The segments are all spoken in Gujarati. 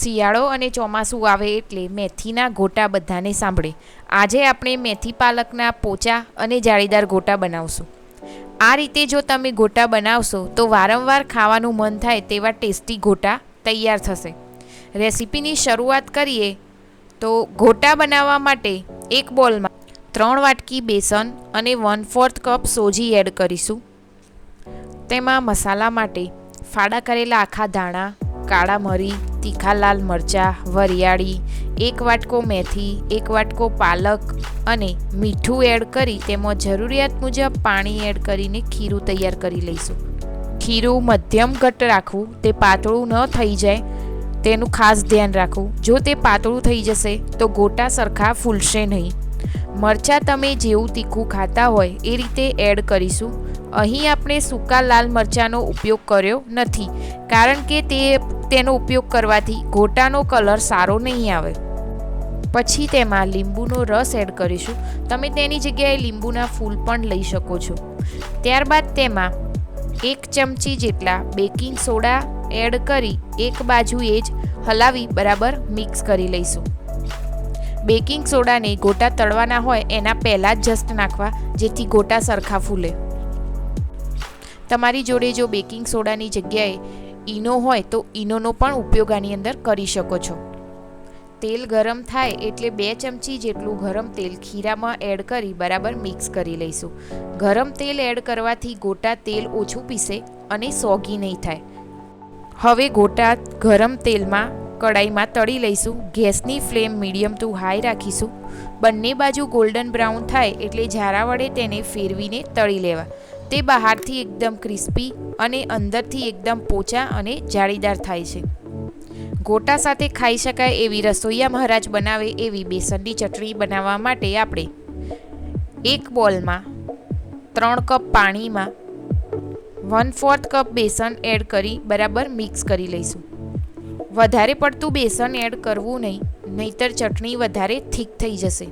શિયાળો અને ચોમાસું આવે એટલે મેથીના ગોટા બધાને સાંભળે. આજે આપણે મેથી પાલકના પોચા અને જાળીદાર ગોટા બનાવશું. આ રીતે જો તમે ગોટા બનાવશો તો વારંવાર ખાવાનું મન થાય તેવા ટેસ્ટી ગોટા તૈયાર થશે. રેસીપીની શરૂઆત કરીએ તો ગોટા બનાવવા માટે એક બોલમાં ત્રણ વાટકી બેસન અને વન ફોર્થ કપ સોજી એડ કરીશું. તેમાં મસાલા માટે ફાડા કરેલા આખા ધાણા, કાળા મરી તીખા લાલ મરચાં, વરિયાળી, એક વાટકો મેથી, એક વાટકો પાલક અને મીઠું એડ કરી તેમાં જરૂરિયાત મુજબ પાણી એડ કરીને ખીરું તૈયાર કરી લઈશું. ખીરું મધ્યમ ઘટ રાખવું, તે પાતળું ન થઈ જાય, તેનું ખાસ ધ્યાન રાખવું. જો તે પાતળું થઈ જશે, તો ગોટા સરખા ફૂલશે નહીં. મરચાં તમે જેવું તીખું ખાતા હોય, એ રીતે એડ કરીશું. અહીં આપણે સૂકા લાલ મરચાંનો ઉપયોગ કર્યો નથી, કારણ કે તે તેનો ઉપયોગ કરવાથી ગોટાનો કલર સારો નહીં આવે. પછી તેમાં લીંબુનો રસ એડ કરીશું. તમે તેની જગ્યાએ લીંબુના ફૂલ પણ લઈ શકો છો. ત્યારબાદ તેમાં એક ચમચી જેટલા બેકિંગ સોડા એડ કરી એક બાજુએ જ હલાવી બરાબર મિક્સ કરી લઈશું. બેકિંગ સોડાને ગોટા તળવાના હોય એના પહેલાં જ જસ્ટ નાખવા, જેથી ગોટા સરખા ફૂલે. તમારી જોડે જો બેકિંગ સોડાની જગ્યાએ ઈનો હોય તો ઈનોનો પણ ઉપયોગ આની અંદર કરી શકો છો. તેલ ગરમ થાય એટલે બે ચમચી જેટલું ગરમ તેલ ખીરામાં એડ કરી બરાબર મિક્સ કરી લઈશું. ગરમ તેલ એડ કરવાથી ગોટા તેલ ઓછું પીસે અને સોગી નહીં થાય. હવે ગોટા ગરમ તેલમાં કડાઈમાં તળી લઈશું. ગેસની ફ્લેમ મીડિયમ ટુ હાઈ રાખીશું. બંને બાજુ ગોલ્ડન બ્રાઉન થાય એટલે ઝારા વડે તેને ફેરવીને તળી લેવા. તે બહારથી એકદમ ક્રિસ્પી અને અંદરથી એકદમ પોચા અને જાળીદાર થાય છે. ગોટા સાથે ખાઈ શકાય એવી રસોઈયા મહારાજ બનાવે એવી બેસનની ચટણી બનાવવા માટે આપણે એક બોલમાં ત્રણ કપ પાણીમાં વન ફોર્થ કપ બેસન એડ કરી બરાબર મિક્સ કરી લઈશું. વધારે પડતું બેસન એડ કરવું નહીં, નહીતર ચટણી વધારે થીક થઈ જશે.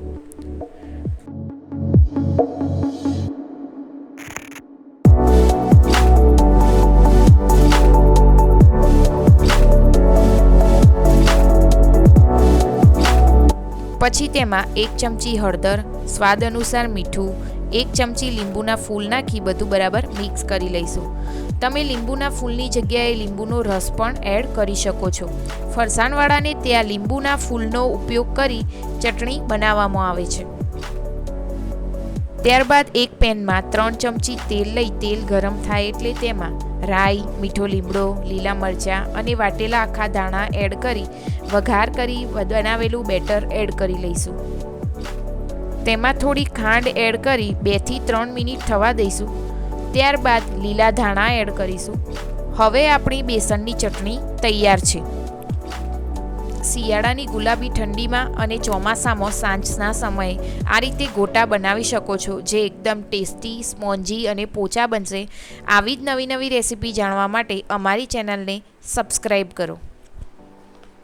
પછી તેમાં એક ચમચી હળદર, સ્વાદ અનુસાર મીઠું, એક ચમચી લીંબુના ફૂલ નાખી બધું બરાબર મિક્સ કરી લઈશું. તમે લીંબુના ફૂલની જગ્યાએ લીંબુનો રસ પણ એડ કરી શકો છો. ફરસાણવાળાને ત્યાં લીંબુના ફૂલનો ઉપયોગ કરી ચટણી બનાવવામાં આવે છે. ત્યારબાદ એક પેનમાં ત્રણ ચમચી તેલ લઈ તેલ ગરમ થાય એટલે તેમાં રાઈ, મીઠો લીમડો, લીલા મરચાં અને વાટેલા આખા દાણા એડ કરી, વઘાર કરી બનાવેલું બેટર એડ કરી લઈશું. તેમાં થોડી ખાંડ એડ કરી બેથી ત્રણ મિનિટ થવા દઈશું. ત્યારબાદ લીલા ધાણા એડ કરીશું. હવે આપણી બેસનની ચટણી તૈયાર છે. શિયાળાની ગુલાબી ઠંડીમાં અને ચોમાસામાં સાંજના સમયે આ રીતે ગોટા બનાવી શકો છો, જે એકદમ ટેસ્ટી, સ્પોન્જી અને પોચા બનશે. આવી જ નવી નવી રેસીપી જાણવા માટે અમારી ચેનલને સબસ્ક્રાઈબ કરો.